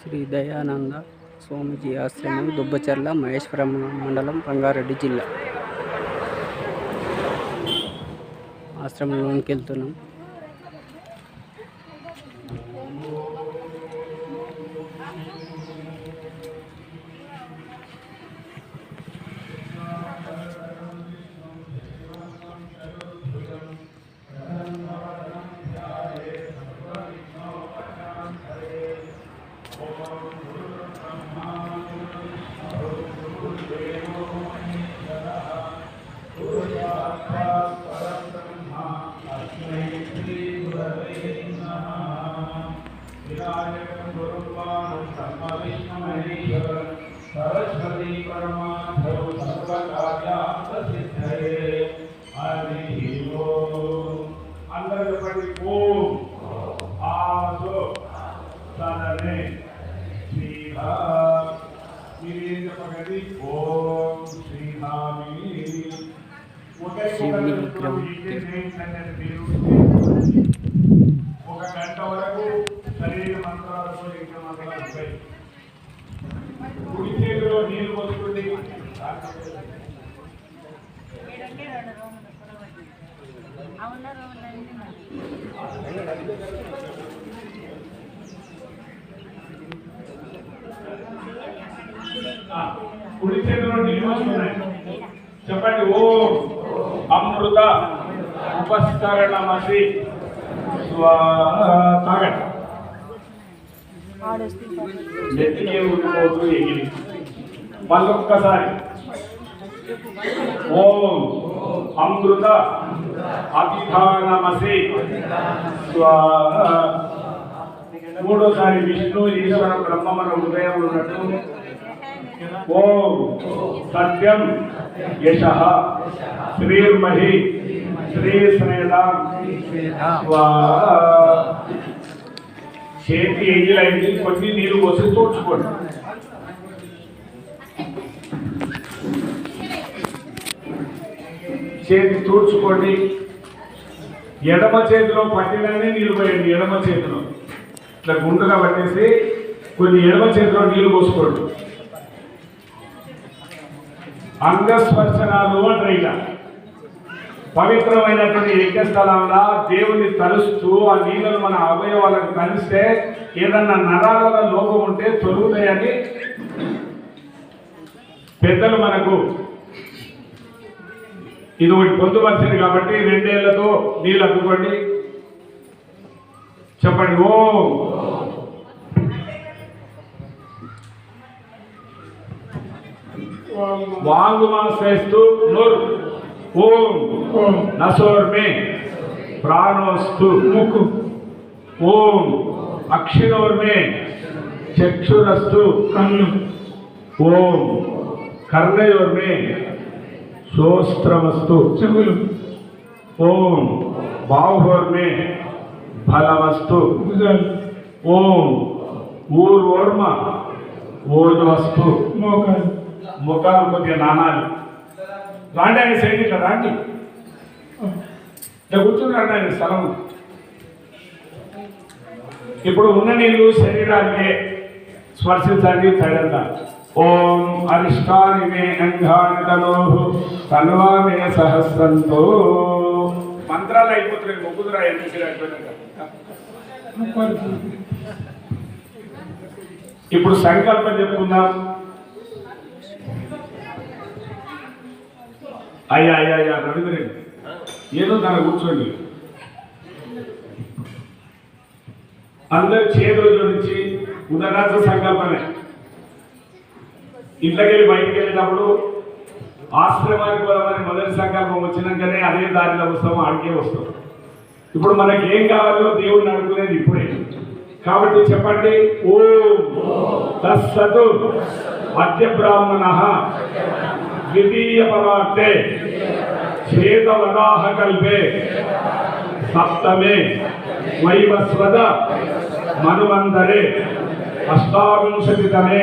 శ్రీ దయానంద స్వామిజీ ఆశ్రమం దుబ్బచర్ల మహేశ్వరం మండలం రంగారెడ్డి జిల్లా. ఆశ్రమంలోనికి వెళ్తున్నాం. ఆ, కుడి చేతిలో నీళ్ళు పోసుకున్నాయి చెప్పండి ఓ అమృత ఉపస్కరణమసి స్వాహ తాగండి నెత్తికే ఊరిపోతూ ఎగిరి మళ్ళొక్కసారి ఓం అమృత అభిధానమసి. స్వాహ. మూడోసారి విష్ణు ఈశ్వర బ్రహ్మ మన హృదయం ఉన్నట్టు. ఓం సత్యం యశ. శ్రీర్మహి శ్రీ శ్రేదాం స్వాహ. చేతి ఎంగిలైంది కొన్ని నీరు పోసి తూడ్చుకోండి చేతి తూర్చుకోండి ఎడమ చేతిలో పట్టిననే నీళ్ళు పోయండి ఎడమ చేతిలో. ఇట్లా గుండుగా పట్టేసి కొన్ని ఎడమ చేతిలో నీళ్ళు పోసుకోండి. అంగస్పర్శనాలు అంటారు ఇలా. పవిత్రమైనటువంటి యజ్ఞస్థలంలో దేవుని తలుస్తూ ఆ నీళ్ళను మన అవయవాలకు కలిస్తే ఏదన్నా నరాల లోపం ఉంటే తొలుగుతాయని పెద్దలు మనకు ఇది ఒకటి పొందుపరిచింది కాబట్టి రెండేళ్ళతో నీళ్ళు అద్దుకోండి చెప్పండి ఓ. వాంగు మాసేస్తూ నోరు ఓం నసోర్ మే ప్రాణోస్తు ముక్కు. ఓం అక్షిణోర్ మే చక్షురస్తు కన్ను. ఓం కర్ణయోర్ మే శోస్త్రమస్తు చెవులు ఓం. బాహుర్ మే ఫలమస్తు. ఓం. ఊర్వర్మ. ఓజవస్తు మోకాలు. ముఖాలు కొద్దిగా నానాలు. రాండి ఆయన సైడ్ ఇట్లా రాండి. ఇట్లా కూర్చుని ఆయన స్థలం. ఇప్పుడు ఉన్న నీళ్ళు శరీరానికి స్పర్శించండి తడంత ఓం అరిష్టాని మే అంగాని తనోహు తన్వా మే సహస్రంతో. మంత్రాలు అయిపోతున్నాయి మొగ్గుదురా ఇప్పుడు సంకల్పం చెప్పుకుందాం. అయ్యా అయ్యా అయ్యా రవీంద్రెడ్డి ఏదో దాని కూర్చోండి. అందరి చేతుల నుంచి ఉదరాజ సంకల్పమే. ఇంట్లోకెళ్ళి బయటికి వెళ్ళేటప్పుడు ఆశ్రమానికి పోదామని మొదటి సంకల్పం వచ్చినాకనే అదే దారిలో వస్తాము ఆడికే వస్తాం. ఇప్పుడు మనకి ఏం కావాలో దేవుడిని అడుగునేది ఇప్పుడే. కాబట్టి చెప్పండి ఓ తస్సతు మధ్య బ్రాహ్మణ ద్వితీయ పరార్థే శ్వేతవరాహ కల్పే సప్తమే వైవస్వద మనువంతరే అష్టావింశతితమే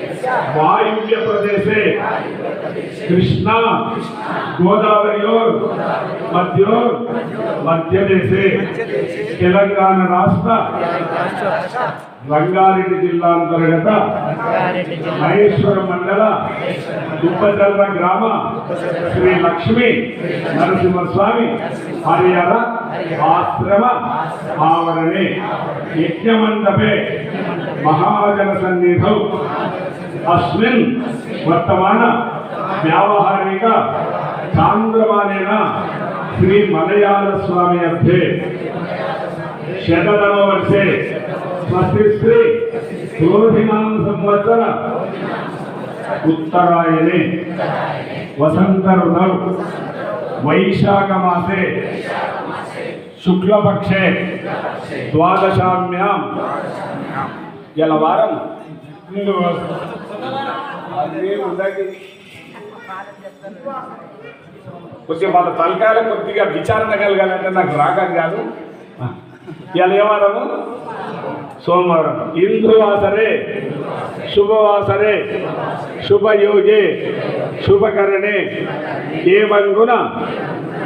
దక్షిణ దిగ్భాగే శ్రీశైలస్య వాయువ్య ప్రదేశే కృష్ణ గోదావరియోర్ మధ్యోర్ మధ్యదేశే. తెలంగాణ రాష్ట్ర రంగారెడ్డి జిల్లా అంతర్గత మహేశ్వర మండల దుబ్బచల్ల గ్రామ శ్రీ లక్ష్మి నరసింహస్వామి హరిహర ఆశ్రమ ఆవరణే. యజ్ఞమండపే మహాజన సన్నిధౌ. అస్మిన్ వర్తమాన వ్యావహారిక చాంద్రమానేన శ్రీ మలయాళ స్వామి అభ్యే శతతమ వర్షే. స్వస్తి శ్రీ క్రోధినామ సంవత్సర. ఉత్తరాయణే. వసంత ఋతౌ వైశాఖ మాసే శుక్లపక్షే. ద్వాదశామ్యాం. ఇలా వారం కొద్దిగా వాళ్ళ తలకాయలు కొద్దిగా విచారణ కలగాలంటే నాకు రాగం కాదు. ఇవాళ ఏమారము సోమవారం. ఇంద్రువాసరే శుభవాసరే శుభయోగే శుభకరణే. ఏమంగున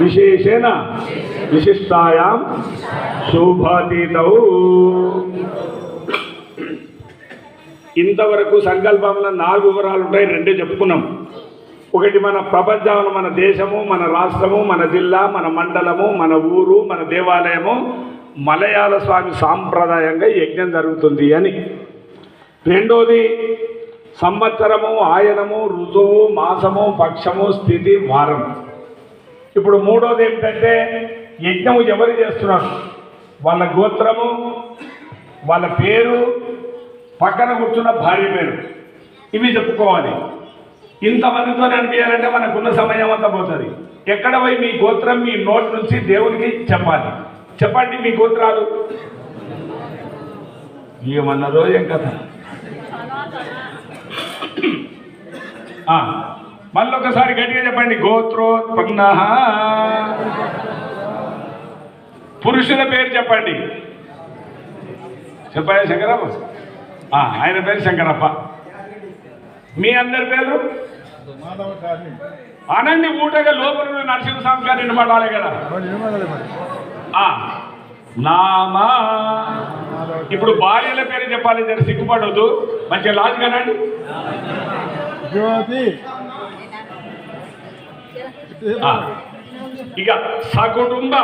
విశేషేణ. విశిష్టాయాం శుభాతీతౌ. ఇంతవరకు సంకల్పంలో నాలుగు వివరాలు ఉంటాయి రెండే చెప్పుకున్నాం. ఒకటి మన ప్రపంచంలో మన దేశము మన రాష్ట్రము మన జిల్లా మన మండలము మన ఊరు మన దేవాలయము మలయాళ స్వామి సాంప్రదాయంగా యజ్ఞం జరుగుతుంది అని. రెండోది సంవత్సరము ఆయనము ఋతువు మాసము పక్షము స్థితి వారం. ఇప్పుడు మూడోది ఏమిటంటే యజ్ఞము ఎవరు చేస్తున్నారు? వాళ్ళ గోత్రము వాళ్ళ పేరు పక్కన కూర్చున్న భార్య పేరు. ఇవి చెప్పుకోవాలి. ఇంతమందితో అనిపించాలంటే మనకున్న సమయం అంతా పోతుంది. ఎక్కడ పోయి మీ గోత్రం మీ నోట్ నుంచి దేవునికి చెప్పాలి. చెప్పండి మీ గోత్రాలు. ఏమన్నదో ఏం కథ. మళ్ళీ ఒకసారి గట్టిగా చెప్పండి. గోత్రోత్పన్న. పురుషుల పేరు చెప్పండి. చెప్పాయా శంకరప్ప ఆయన పేరు శంకరప్ప. మీ అందరి పేరు? అనండి ఊటగా లోపల నరసింహస్వామి గారిని నిలబడాలి కదా. నామా. ఇప్పుడు భార్యల పేరు చెప్పాలి జర సిగ్గుపడవద్దు మంచిగా లాజ్ కనండి జ్యోతి. ఇక సకుటుంబ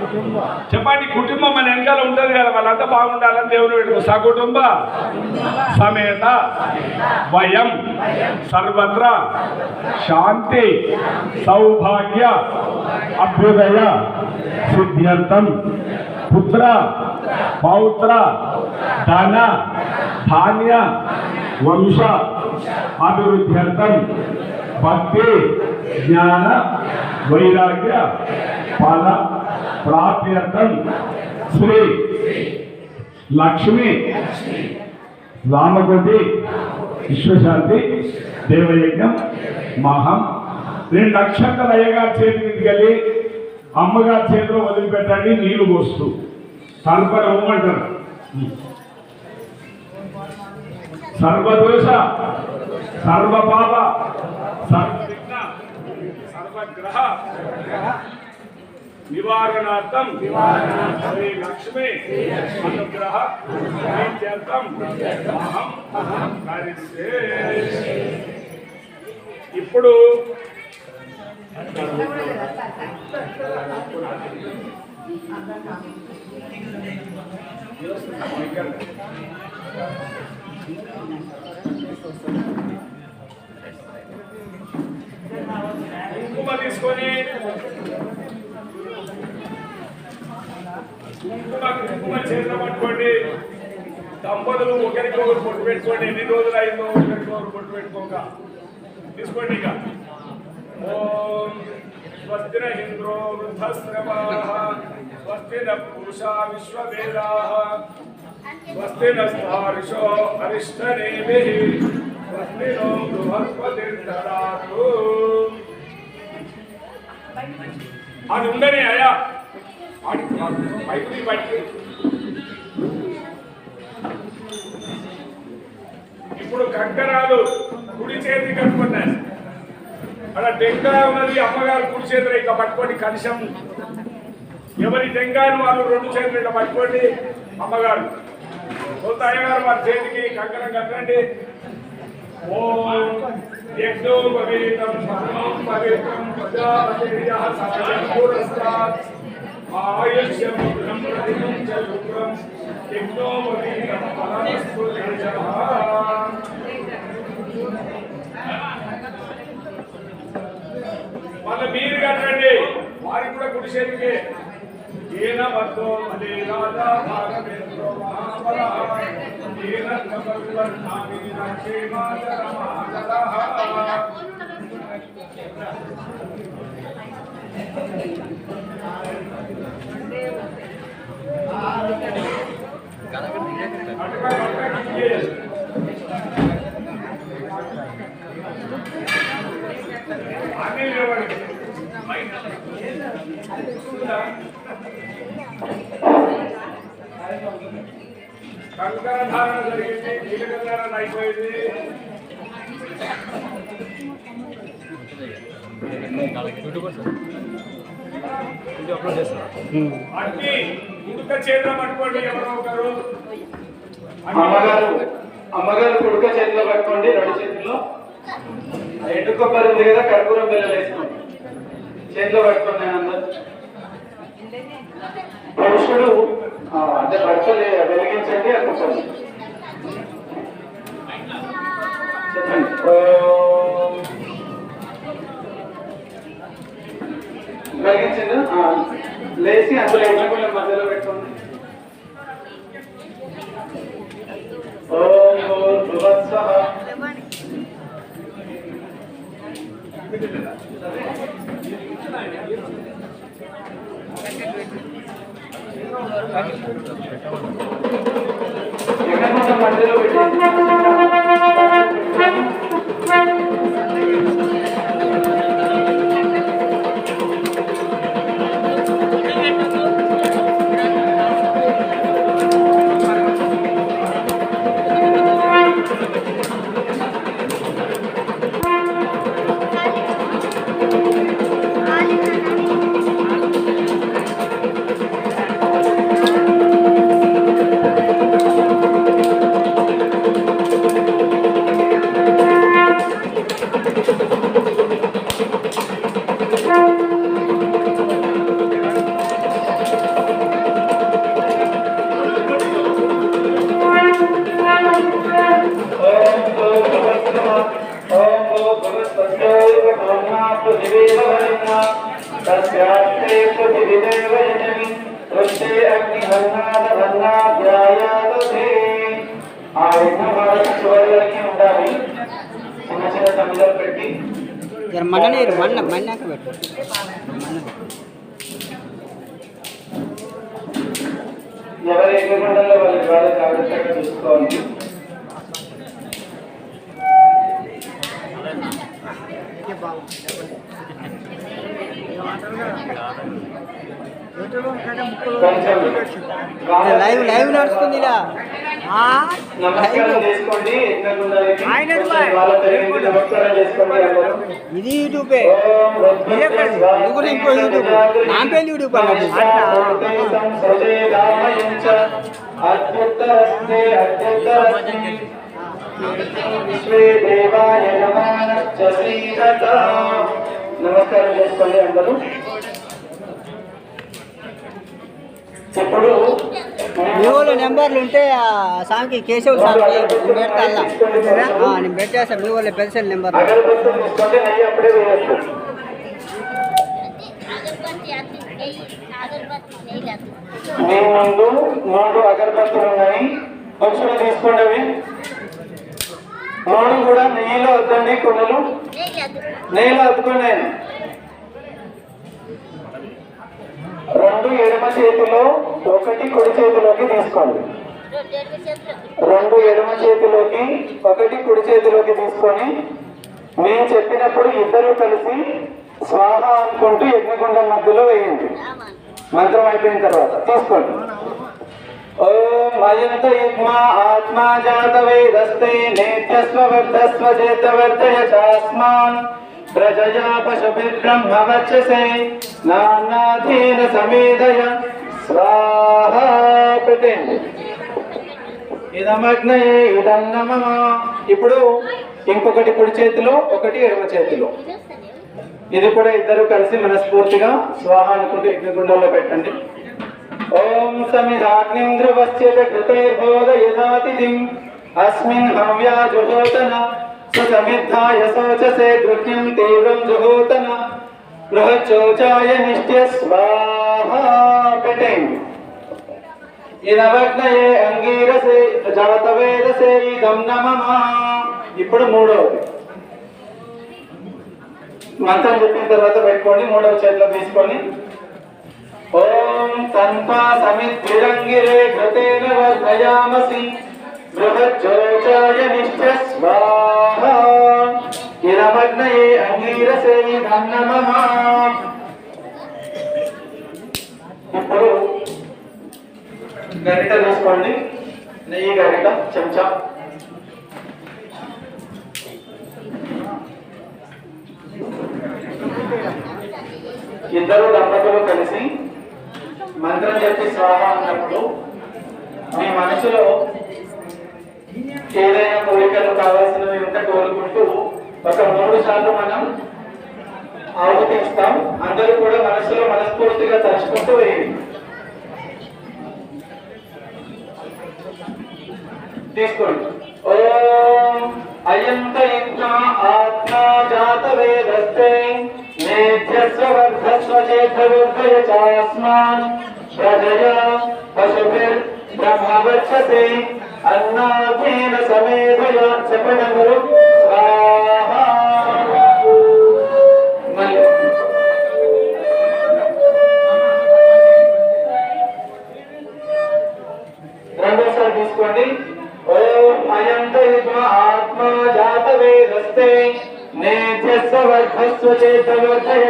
కుటుంబ. చెప్పండి కుటుంబం మన వెనకాల ఉంటుంది కదా వాళ్ళంతా బాగుండాలని దేవుని పెట్టుకో సకుటుంబ సమేత. వయం. సర్వత్ర. శాంతి. సౌభాగ్య. అభ్యుదయ. సిద్ధ్యర్థం పుత్ర. పౌత్ర. ధన. ధాన్య. వంశ. అభివృద్ధ్యర్థం భక్తి. జ్ఞాన. వైరాగ్య ఫల ప్రాప్యర్థం శ్రీ లక్ష్మి రామగొడ్డి విశ్వశాంతి దేవయజ్ఞం మహం. రెండు నక్షత్రాల అయ్యగారి చేతి మీదకి వెళ్ళి అమ్మగారి చేతిలో వదిలిపెట్టండి నీళ్ళు పోస్తూ. సర్పర ఉమ్మంటారు. సర్వదోష సర్వపాప సర్వగ్రహ నివారణార్థం శ్రీ లక్ష్మి అనుగ్రహ ప్రీత్యర్థం అహం కరిష్యే. ఇప్పుడు తీసుకొని. కుంకుమ కుంకుమ చేతిలో పట్టుకోండి. దంపతులు ఒకరికి ఒకరు పొట్టు పెట్టుకోండి. ఎన్ని రోజులు అయిందో ఒకరికి ఒకరు పొట్టు పెట్టుకోక. తీసుకోండి ఇక. ఓం స్వస్తిన ఇంద్రో వృద్ధశ్రవాః స్వస్తిన పూషా విశ్వవేదాః. స్వస్తిన స్థారిషో అరిష్టనేమిః స్వస్తినో బృహస్పతిర్దదాతు. అది ఉందని అయ్యా. ఆడి పైకి ఇప్పుడు కంకరాలు కుడి చేతి కట్టుకున్నాయి. అక్కడ టెంకాయ ఉన్నది అమ్మగారు కుడి చేతులు ఇట్లా పట్టుకోండి కలుషం ఎవరి టెంకాయను వాళ్ళు రెండు చేతులు ఇట్లా పట్టుకోండి అమ్మగారు. సొంత అయ్యగారు వారి చేతికి? కంకరం కట్టండి. ఓ. యజ్ఞో పవిత్రం పరమం పవిత్రం ప్రజాపతిర్యః సకలం పురస్కాత్ ఆయుష్యం బ్రహ్మణిం చ శుక్రం యజ్ఞో పవిత్రం పరమస్తు తేజః మళ్ళీ మీరు కట్టండి. వారికి కూడా కుడి చేతికి. येन वर्तो मले राजा भागवेन्द्रो महाबलः येन तपस्वर्णामेन क्षेमाजरमादरः आगे लेवल పక్కకి అన్నీ లేవండి కంకర ధారణ జరిగింది కీలక ధారణ అయిపోయింది అన్ని ఉడక చేద్దాం అనుకోండి ఎవరో ఒకరు అమ్మగారు అమ్మగారు కుడుక చేతిలో పట్టుకోండి రెండు చేతిలో ఆ ఎండు కొబ్బరి ఉంది కదా? కర్పూరం బిల్లలు వేసుకోండి చేతిలో పట్టుకోండి పురుషుడు అంటే భర్తలే వెలిగించండి అనుకుంటాను కూర్చోండి చెప్పండి. ఓం. వెలిగించింది ఆ, లేచి అందులో ఎండకుండా మధ్యలో పెట్టుకోండి. ఓం భూర్భువస్సః ఎక్కడ మధ్యలో ఆ యజ్ఞ భారత ఉండాలి చిన్న చిన్న తమిళలు పెట్టి జర మన్న మన్నాక పెట్టు. ఎవరి ఎగ్గుండలో వాళ్ళు వాళ్ళ జాగ్రత్తగా చూసుకోవాలి నమస్కారం చేసుకోండి. అందరూ. ఇది యూట్యూబే. ఇది కూడా ఇంకో యూట్యూబ్. నా పేరు యూట్యూబ్ అత్యుత్తరస్తే అత్యుత్తరస్మి. విశ్వే దేవాయ నమానశ్చ శ్రీరథ. నమస్కారం చేసుకోండి అందరూ. ఇప్పుడు నెంబర్లు ఉంటే ఆ స్వామికి కేశవ్ స్వామికి నేను పెడతా నేను పెట్టేస్తా మీ వాళ్ళ పెన్షన్ నెంబర్ తీసుకుంటే మీ ముందు మూడు అగరబత్తులు ఉన్నాయి. పక్షులు తీసుకోండి అవి కూడా నెయ్యిలో వద్దండి కొనలు నెయ్యిలో వద్దుకోండి రెండు ఎడమ చేతిలో ఒకటి కుడి చేతిలోకి తీసుకోండి. రెండు ఎడమ చేతిలోకి ఒకటి కుడి చేతిలోకి తీసుకొని నేను చెప్పినప్పుడు ఇద్దరు కలిసి స్వాహ అనుకుంటూ యజ్ఞగుండం మధ్యలో వేయండి. మంత్రం అయిపోయిన తర్వాత తీసుకోండి. ఓం అయంత యుగ్మా ఆత్మా జాత వేదస్తే నేత్యస్వ వర్ధస్వ చేత వర్ధయ చాస్మాన్ ప్రజయా పశుభిర్బ్రహ్మ వచ్చసే నానాధీన సమేధయ స్వాహా పెట్టండి ఇదమగ్నయే ఇదం నమ ఇప్పుడు ఇంకొకటి కుడి చేతిలో ఒకటి ఎడమ చేతిలో. ఇది కూడా ఇద్దరు కలిసి మనస్ఫూర్తిగా స్వాహ అనుకుంటూ యజ్ఞగుండంలో పెట్టండి. ఓం సమిధాగ్నిం ధ్రువస్యత కృతైర్బోధయథాతిథిం అస్మిన్ హవ్యా జుహోతన సుసమిద్ధాయ శోచసే గృహ్యం తీవ్రం జుహోతన బృహచ్చోచాయ నిష్ట్య స్వాహ పెట్టండి ఇదవగ్నయే అంగీరసే జాతవేదసే ఇదం నమః ఇప్పుడు మూడవది మంత్రం చెప్పిన తర్వాత పెట్టుకోండి మూడవ చేతిలో తీసుకొని ఓం తన్పా సమిద్విరంగిరే ఘృతేన వర్ధయామసి. బృహజ్జోచాయ నిష్ఠ స్వాహ ఇరమగ్నయే అంగీరసే ఇదం నమః ఇప్పుడు గరిట తీసుకోండి నెయ్యి గరిట చెంచా. ఇద్దరు దంపతులు కలిసి మంత్రం చెప్పి స్వాహ అన్నప్పుడు మీ మనసులో ఏదైనా కోరికలు కావాల్సినవి ఉంటే కోరుకుంటూ ఒక మూడు సార్లు మనం ఆహుతి అందరూ కూడా మనసులో మనస్ఫూర్తిగా తలుచుకుంటూ వేయండి. తీసుకోండి. ఓం అయంత ఇంద్ర ఆత్మ జాత వేదస్తే నేధ్యస్వ వర్ధస్వ చేతరుద్ధయ చాస్మాన్ ప్రజయ పశుభిర్ బ్రహ్మవచ్చతే అన్నాధీన సమేధయ చెప్పడంలో తీసుకోండి. ఆత్మ జాత వేదస్తే నేత్యస్వ వర్ధస్వ చేతవర్ధయ.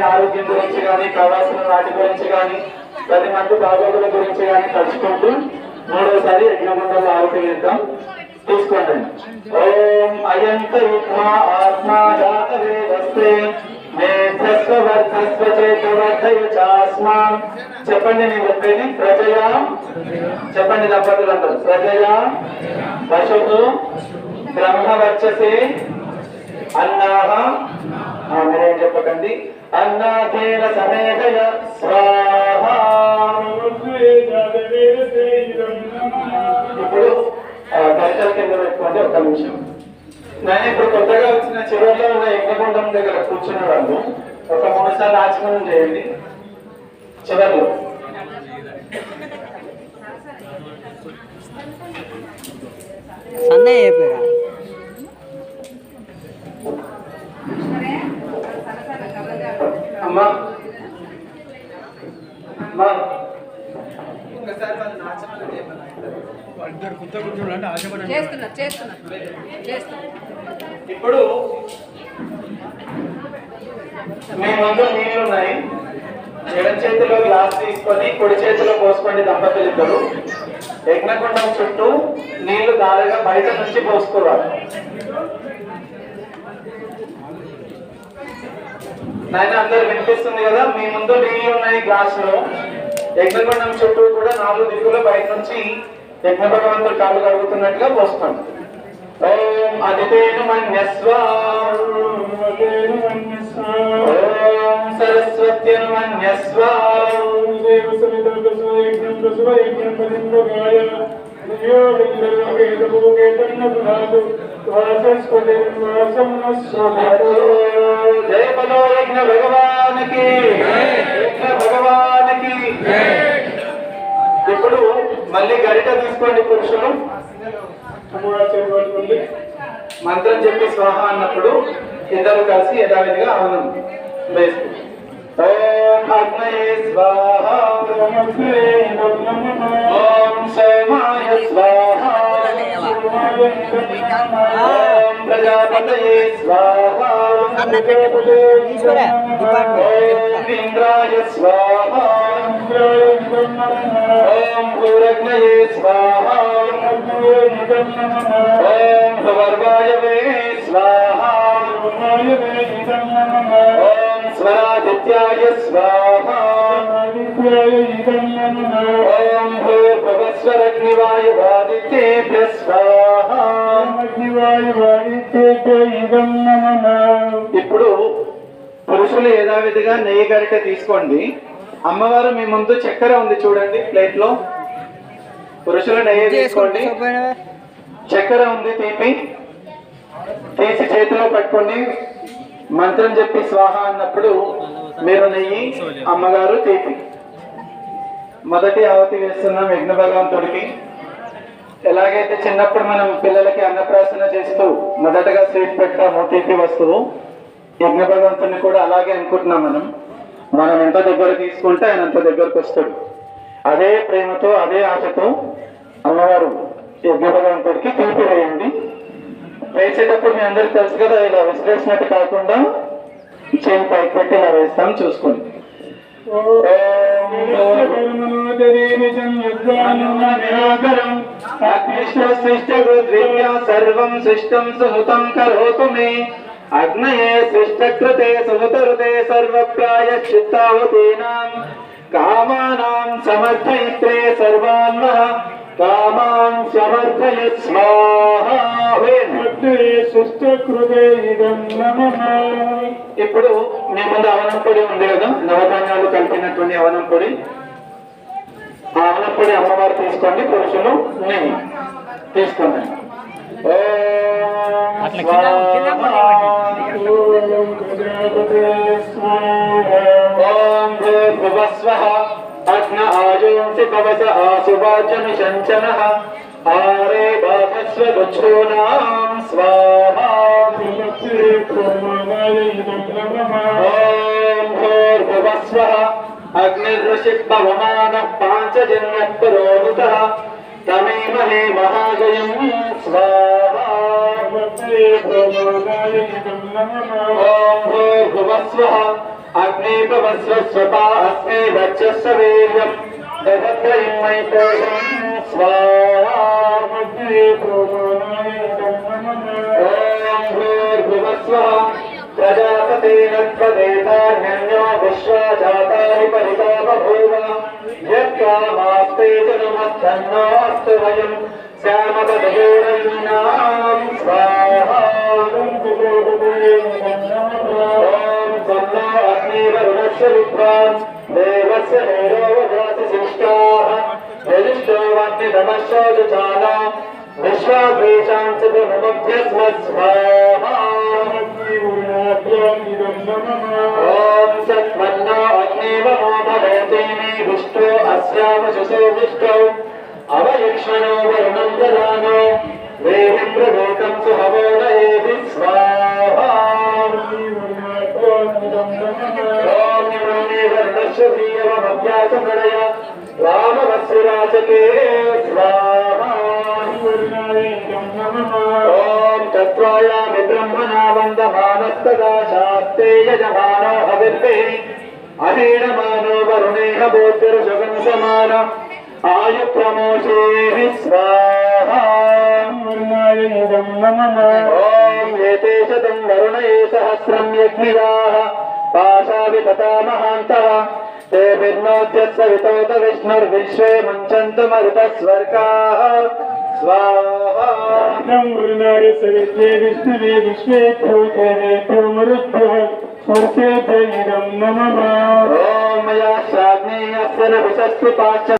కానీ ఆరోగ్యం గురించి కానీ కావాల్సిన వాటి గురించి కానీ పది మంది బాగోగుల గురించి కానీ తలుచుకుంటూ మూడోసారి యజ్ఞగుండంలో ఆరోగ్యం వేద్దాం తీసుకోండి. ఓం అయంత యుగ్మా ఆత్మా జాత వేదస్తే మేధస్వ వర్ధస్వ చెప్పండి నేను చెప్పేది ప్రజయా. చెప్పండి దంపతులందరూ ప్రజయా. పశువు బ్రహ్మ వర్చసే అన్నాహ మీరేం చెప్పకండి? అన్నాథేన సమేతయ స్వాహ ఇప్పుడు ఆ, కింద పెట్టుకోండి ఒక నిమిషం. నేను ఇప్పుడు కొత్తగా వచ్చిన చివరిలో ఉన్న యజ్ఞగుండం దగ్గర కూర్చున్న వాళ్ళు ఒక మూడు సార్లు ఆచమనం చేయండి. చివరిలో. సందేహ చెప్పారా? అమ్మా. అమ్మా. ఇప్పుడు మీ ముందు నీళ్ళు ఉన్నాయి ఎడం చేతిలో గ్లాస్ తీసుకొని కుడి చేతిలో పోసుకోండి దంపతులు ఇద్దరు. యజ్ఞకుండం చుట్టూ నీళ్ళు దారిగా బయట నుంచి పోసుకోవాలి నాయన అందరు వినిపిస్తుంది కదా? మీ ముందు నీళ్ళు ఉన్నాయి గ్లాసులో. యజ్ఞకుండం చుట్టూ కూడా నాలుగు దిక్కుల బయట నుంచి యజ్ఞ భగవంతుడు కాళ్ళు కడుగుతున్నట్టుగా పోసుకోండి ఓం అదితేను మన్యస్వ. ఓం సరస్వత్యను మన్యస్వ. జయ బలో యజ్ఞ భగవానికి. యజ్ఞ భగవానికి ఇప్పుడు మళ్ళీ గరిట తీసుకోండి పురుషులు. మంత్రం చెప్పి స్వాహ అన్నప్పుడు ఇద్దరు కలిసి యథావిధిగా ఆనందం వేసుకుంటారు ఓం అగ్నయే స్వాహ ఓం స్వాహ ఓం ఇంద్రాయ స్వాహ ఓం భూరగ్నయే స్వాహ ఓం భవర్వాయవే స్వాహ ఇప్పుడు పురుషులు యథావిధిగా నెయ్యి గరిటె తీసుకోండి. అమ్మవారు మీ ముందు చక్కెర ఉంది చూడండి ప్లేట్లో పురుషులు నెయ్యి తీసుకోండి. చక్కెర ఉంది తీపి. తీసి చేతిలో పట్టుకోండి. మంత్రం చెప్పి స్వాహ అన్నప్పుడు మీరు నెయ్యి అమ్మగారు తీపి. మొదటి ఆవతి వేస్తున్నాం యజ్ఞ భగవంతుడికి ఎలాగైతే చిన్నప్పుడు మనం పిల్లలకి అన్నప్రాసన చేస్తూ మొదటగా స్వీట్ పెట్టాము తీపి వస్తువు యజ్ఞ భగవంతుని కూడా అలాగే అనుకుంటున్నాం మనం. మనం ఎంత దగ్గర తీసుకుంటే ఆయన అంత దగ్గరకు వస్తాడు. అదే ప్రేమతో అదే ఆశతో అమ్మవారు యజ్ఞ భగవంతుడికి తీపి వేయండి. వేసేటప్పుడు మీ అందరికి తెలుసు కదా ఇలా విసిరేసినట్టు కాకుండా చేయి పైకి పెట్టి ఇలా వేస్తాం చూసుకోండి. సర్వం సృష్టం సుహృతం కరోతు మే. అగ్నయే సృష్టకృతే సుహృతరుతే సర్వప్రాయ చిత్తావతీనాం. కామానాం సమర్థయిత్రే ఇప్పుడు మీ ముందు అవనం పొడి ఉంది కదా నవధాన్యాలు కలిపినటువంటి అవనం పొడి. ఆ అవనం పొడి అమ్మవారు తీసుకోండి పురుషులు నెయ్యి తీసుకోండి. ఓం ఓం अग्न आजोंसि पवस आशुवाचन आसुवाचनिषञ्चनः आरे बाधस्व गुच्छूनां स्वाहा। ॐ भूर्भुवस्वः। अग्निर्ऋषिपवमानः पाञ्चजन्यः पुरोहितः तमेमहे महाजयम्, स्वाहा। ॐ भूर्भुवस्वः। అగ్నేపమస్వస్వతా అస్మే వచ్చస్వ వీర్యం దహద్ర ఇమ్మై కోసం స్వాహే ఓం భూర్భువస్వ ప్రజాపతే నత్వదేతాన్యో విశ్వా జాతాని పరితా బభూవ అగ్నివరుణస్య విద్వాన్ దేవస్య హేరోవజాతి శిష్టాః యజిష్టో వగ్నిదమశ్చోజానా విశ్వాద్వేషాంశుభముభ్యస్మ స్వాహా ఓం సత్మన్నో అగ్నివమో భవేతేనే విష్టో అస్యావశసో విష్టో అవయక్ష్మణో వరుణం దదానో దేహిం ప్రవేకం సుహవోదయేది స్వాహా ఓం ఇమామి ధ్యాసమయ రామవశ్రాజకే ఓం చత్వాయామి బ్రహ్మణా వందమానస్తదా శాస్తేయ జమానో హవిర్భిః అనేన మానో వరుణేహ బోధిర్జగన్ సమాన ఆయు ప్రమోషేహి స్వాహా వరుణే సహస్రం యజ్ఞిరాః పాశావి తథా भिन्नोद्यस्य वितोत विष्णुर्विश्वे मुञ्चन्तु मरुतस्वर्गाः स्वाहा विष्णवे विश्वेभ्यो मरुभ्यः स्वर्गेभ्य इदं नमः ॐ मया श्राग्नेयस्य न विशस्ति पाश्च